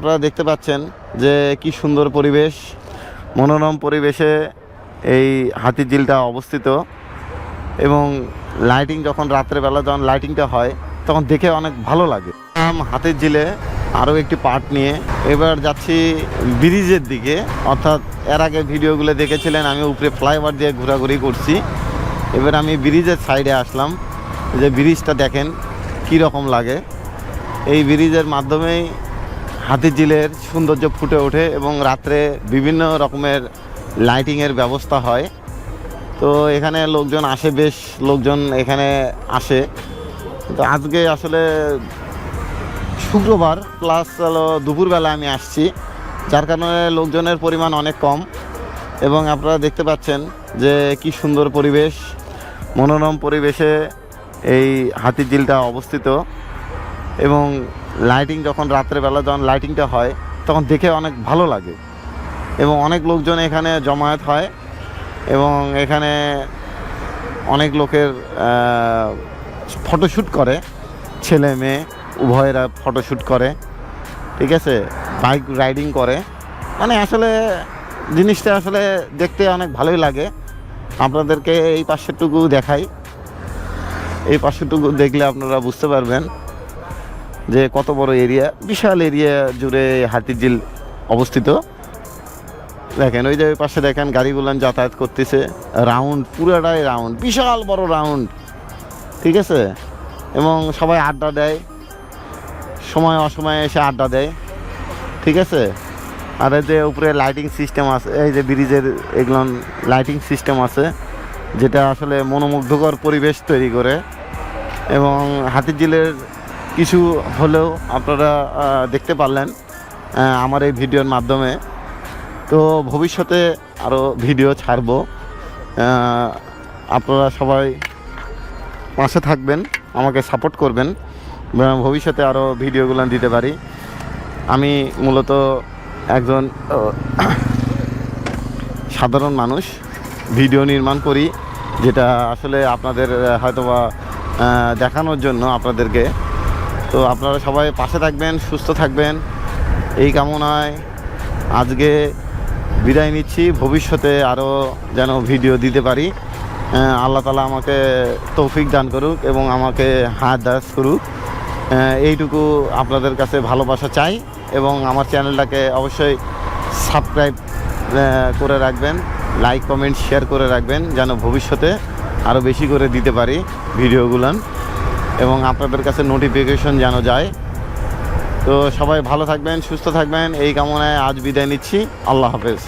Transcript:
আপনারা দেখতে পাচ্ছেন যে কি সুন্দর পরিবেশ, মনোরম পরিবেশে এই হাতিঝিলটা অবস্থিত। এবং লাইটিং যখন রাত্রেবেলা যখন লাইটিংটা হয়, তখন দেখে অনেক ভালো লাগে। আম হাতির ঝিলে আরও একটি পার্ট নিয়ে। এবার যাচ্ছি ব্রিজের দিকে। অর্থাৎ এর আগে ভিডিওগুলো দেখেছিলেন, আমি উপরে ফ্লাইওভার দিয়ে ঘোরাঘুরি করছি। এবার আমি ব্রিজের সাইডে আসলাম। যে ব্রিজটা দেখেন কী রকম লাগে। এই ব্রিজের মাধ্যমেই হাতিঝিলের সৌন্দর্য ফুটে ওঠে এবং রাত্রে বিভিন্ন রকমের লাইটিংয়ের ব্যবস্থা হয়। তো এখানে লোকজন আসে, বেশ লোকজন এখানে আসে। তো আজকে আসলে শুক্রবার প্লাস হলো দুপুরবেলা আমি আসছি। যার কারণে লোকজনের পরিমাণ অনেক কম এবং আপনারা দেখতে পাচ্ছেন যে কি সুন্দর পরিবেশ, মনোরম পরিবেশে এই হাতিঝিলটা অবস্থিত এবং লাইটিং যখন রাত্রেবেলা যখন লাইটিংটা হয়, তখন দেখে অনেক ভালো লাগে। এবং অনেক লোকজন এখানে জমায়েত হয় এবং এখানে অনেক লোকের ফটোশ্যুট করে। ছেলে, মেয়ে, উভয়েরা ফটোশ্যুট করে, ঠিক আছে? বাইক রাইডিং করে। মানে আসলে জিনিসটা আসলে দেখতে অনেক ভালোই লাগে। আপনাদেরকে এই পাশেরটুকু দেখাই। এই পাশেরটুকু দেখলে আপনারা বুঝতে পারবেন যে কত বড় এরিয়া? বিশাল এরিয়া জুড়ে হাতিঝিল অবস্থিত। দেখেন, ওই যে পাশে দেখেন গাড়িগুলান যাতায়াত করতেছে। রাউন্ড, পুরোটাই রাউন্ড, বিশাল বড় রাউন্ড। ঠিক আছে? এবং সবাই আড্ডা দেয়। সময় অসময়ে এসে আড্ডা দেয়। ঠিক আছে? আর এই যে উপরে লাইটিং সিস্টেম আছে, এই যে ব্রিজের এগুলো লাইটিং সিস্টেম আছে, যেটা আসলে মনোমুগ্ধকর পরিবেশ তৈরি করে। এবং হাতিঝিলের কিছু হলেও আপনারা দেখতে পারলেন আমার এই ভিডিওর মাধ্যমে। তো ভবিষ্যতে আরও ভিডিও ছাড়বো। আপনারা সবাই পাশে থাকবেন, আমাকে সাপোর্ট করবেন। ভবিষ্যতে আরও ভিডিওগুলো দিতে পারি। আমি মূলত একজন সাধারণ মানুষ, ভিডিও নির্মাণ করি, যেটা আসলে আপনাদের হয়তোবা দেখানোর জন্য আপনাদেরকে। তো আপনারা সবাই পাশে থাকবেন, সুস্থ থাকবেন। এই কামনায় আজকে বিদায় নিচ্ছি। ভবিষ্যতে আরও যেন ভিডিও দিতে পারি। আল্লাহ তালা আমাকে তৌফিক দান করুক এবং আমাকে হাত দাস করুক। এইটুকু আপনাদের কাছে ভালোবাসা চাই এবং আমার চ্যানেলটাকে অবশ্যই সাবস্ক্রাইব করে রাখবেন। লাইক, কমেন্ট, শেয়ার করে রাখবেন যেন ভবিষ্যতে আরও বেশি করে দিতে পারি ভিডিওগুলান। এবং আপনাদের কাছে নোটিফিকেশন যেন যায়। তো সবাই ভালো থাকবেন, সুস্থ থাকবেন, এই কামনায় আজ বিদায় নিচ্ছি। আল্লাহ হাফেজ।